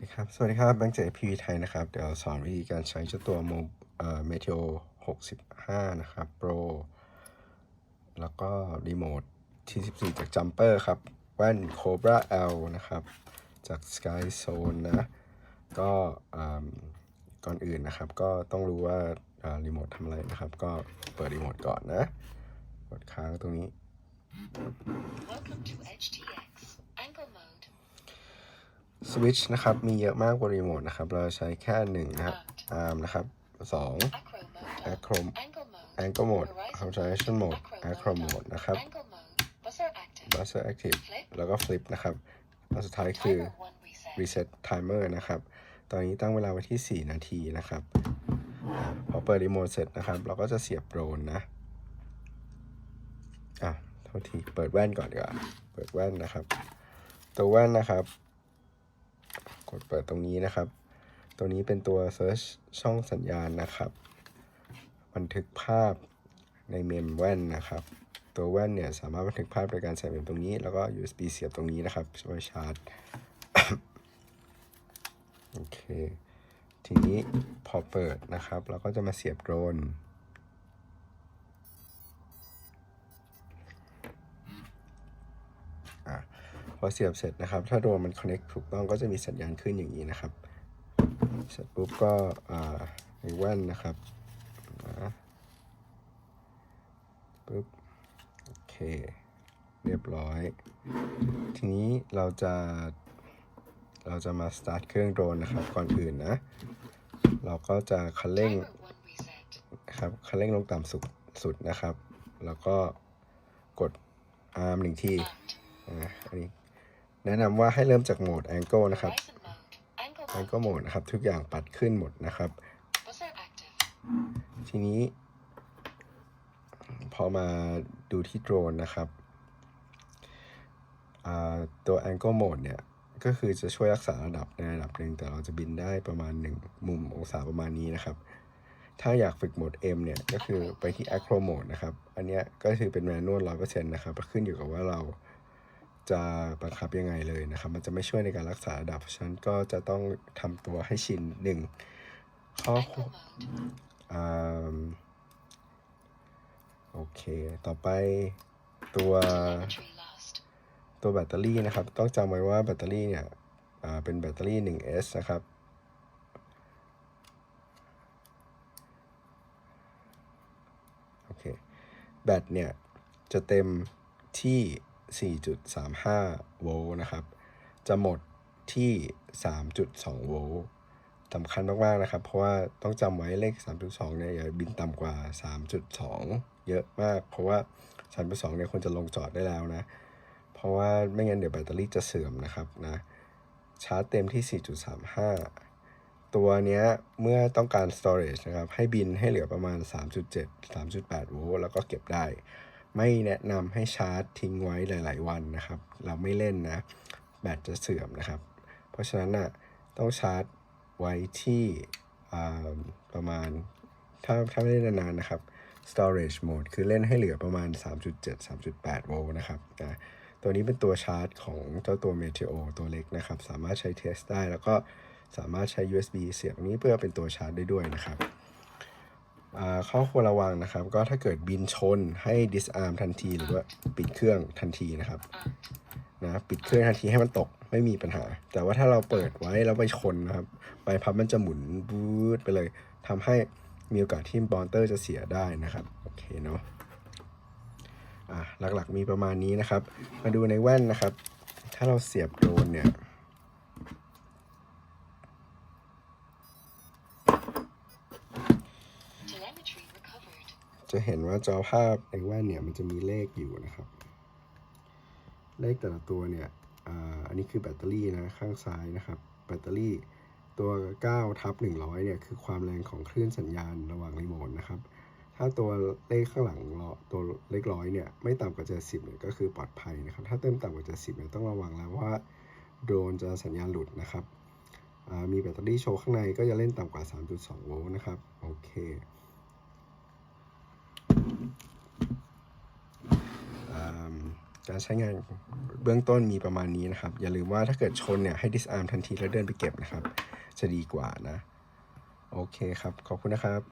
เคครับ สวัสดีครับแบงค์เจพีไทยนะครับ เดี๋ยวสอนวิธีการใช้เจ้าตัวโมเอ่อ Meteo 65 นะครับ Pro แล้วก็รีโมท T14 จาก Jumper ครับ แว่น Cobra L นะครับ จาก Sky Zone นะ ก็อ่าก่อนอื่นนะครับ ก็ต้องรู้ว่าอ่ารีโมททำอะไรนะครับ ก็เปิดรีโมทก่อนนะ กดค้างตรงนี้ Welcome to HTX. สวิตช์นะครับ มีเยอะมากกว่ารีโมทนะครับ เราใช้แค่หนึ่งนะครับ ARM นะครับสอง Acro mode. Acro Angle mode. Angle Mode Horizon Observation Mode Acro Mode นะครับ Buzzer active. แล้วก็ Flip นะครับอันสุดท้ายคือ reset timer นะครับ ตอนนี้ตั้งเวลาไว้ที่ 4 นาทีนะครับ พอเปิดรีโมทเสร็จนะครับ เราก็จะเสียบโดรนนะ อะโทษที เปิดแว่นก่อนดีกว่า เปิดแว่นนะครับ ตัวแว่นนะครับ กดเปิดตรงนี้นะครับตัวนี้เป็นตัว Search ช่องสัญญาณนะครับ บันทึกภาพในเมมแว่นนะครับ ตัวแว่นเนี่ยสามารถบันทึกภาพโดยการใส่เมมตรงนี้ แล้วก็ USB เสียบตรงนี้นะครับช่วยชาร์จ โอเค ทีนี้พอเปิดนะครับ เราก็จะมาเสียบโดรน พอเสียบเสร็จนะครับ ถ้าโดรนมัน connect ถูกต้องก็จะมีสัญญาณขึ้นอย่างนี้นะครับ เสร็จปุ๊บก็อ่าในแว่นนะครับปุ๊บโอเค เรียบร้อย ทีนี้เราจะเราจะมา start เครื่องโดรนนะครับ ก่อนอื่นนะ เราก็จะคันเร่งครับคันเร่งลงต่ำสุดสุดนะครับ แล้วก็กด arm หนึ่งทีอ่าอันนี้ แนะนำว่าให้เริ่มจากโหมด angle นะครับ Horizon mode. Angle mode. angle mode นะครับ ทุกอย่างปัดขึ้นหมดนะครับ Buzzer active. ทีนี้ พอมาดูที่โดรนนะครับอ่าตัว angle mode เนี่ย ก็คือจะช่วยรักษาระดับในระดับหนึ่งแต่เราจะบินได้ประมาณ 1 มุมองศาประมาณนี้นะครับ ถ้าอยากฝึกโหมด M เนี่ย ก็คือไปที่ acro mode นะครับ อันเนี้ยก็คือเป็นแมนนวลร้อยเปอร์เซ็นต์นะครับ ขึ้นอยู่กับว่าเรา จะบังคับยังไงเลยนะครับ มันจะไม่ช่วยในการรักษาระดับ เพราะฉะนั้นก็จะต้องทำตัวให้ชินหนึ่งข้ออ่าโอเค ต่อไปตัวตัวแบตเตอรี่นะครับ ต้องจำไว้ว่าแบตเตอรี่เนี่ยอ่าเป็นแบตเตอรี่ 1S นะครับ โอเค แบตเนี่ยจะเต็มที่ 4.35 โวลต์นะครับ จะหมดที่ 3.2 โวลต์สำคัญมากๆนะครับ เพราะว่าต้องจำไว้เลข 3.2 เนี่ยอย่าบินต่ำกว่า 3.2 เยอะมาก เพราะว่า 3.2 เนี่ยควรจะลงจอดได้แล้วนะ เพราะว่าไม่งั้นเดี๋ยวแบตเตอรี่จะเสื่อมนะครับนะชาร์จเต็มที่ 4.35 ตัวเนี้ยเมื่อต้องการ storage นะครับ ให้บินให้เหลือประมาณ 3.7 3.8 โวลต์แล้วก็เก็บได้ ไม่แนะนำให้ชาร์จทิ้งไว้หลาย ๆ วันนะครับ เราไม่เล่นนะ แบตจะเสื่อมนะครับ เพราะฉะนั้นน่ะต้องชาร์จไว้ที่ประมาณ ถ้าถ้าไม่ได้นนานๆนะครับ storage mode คือเล่นให้เหลือประมาณ 3.7 3.8 โวลต์นะครับนะตัวนี้เป็นตัวชาร์จของเจ้าตัว Meteo ตัวเล็กนะครับ สามารถใช้เทสได้ แล้วก็สามารถใช้ USB เสียบนี้เพื่อเป็นตัวชาร์จได้ด้วยนะครับ ข้อควรระวังนะครับ ก็ถ้าเกิดบินชนให้ disarm ทันทีหรือว่าปิดเครื่องทันทีนะครับนะปิดเครื่องทันทีให้มันตกไม่มีปัญหา แต่ว่าถ้าเราเปิดไว้แล้วไปชนนะครับใบพัดมันจะหมุนบูดไปเลยทำให้มีโอกาสที่มอเตอร์จะเสียได้นะครับโอเคเนาะอะหลักๆมีประมาณนี้นะครับ มาดูในแว่นนะครับ ถ้าเราเสียบโดนเนี่ย จะเห็นว่าจอภาพในแว่นเนี่ยมันจะมีเลขอยู่นะครับ เลขแต่ละตัวเนี่ยอ่าอันนี้คือแบตเตอรี่นะข้างซ้ายนะครับ แบตเตอรี่ตัว9ทับ100เนี่ยคือความแรงของคลื่นสัญญาณระหว่างรีโมทนะครับ ถ้าตัวเลขข้างหลังรอตัวเลขร้อยเนี่ยไม่ต่ำกว่า70เนี่ยก็คือปลอดภัยนะครับ ถ้าเติมต่ำกว่า70เนี่ยต้องระวังแล้วว่าโดรนจะสัญญาณหลุดนะครับอ่ามีแบตเตอรี่โชว์ข้างในก็จะเล่นต่ำกว่า 3.2 โวลต์นะครับ โอเค อืมก การใช้งานเบื้องต้นมีประมาณนี้นะครับ อย่าลืมว่าถ้าเกิดชนเนี่ยให้ disarm ทันทีแล้วเดินไปเก็บนะครับ จะดีกว่านะ โอเคครับ ขอบคุณนะครับ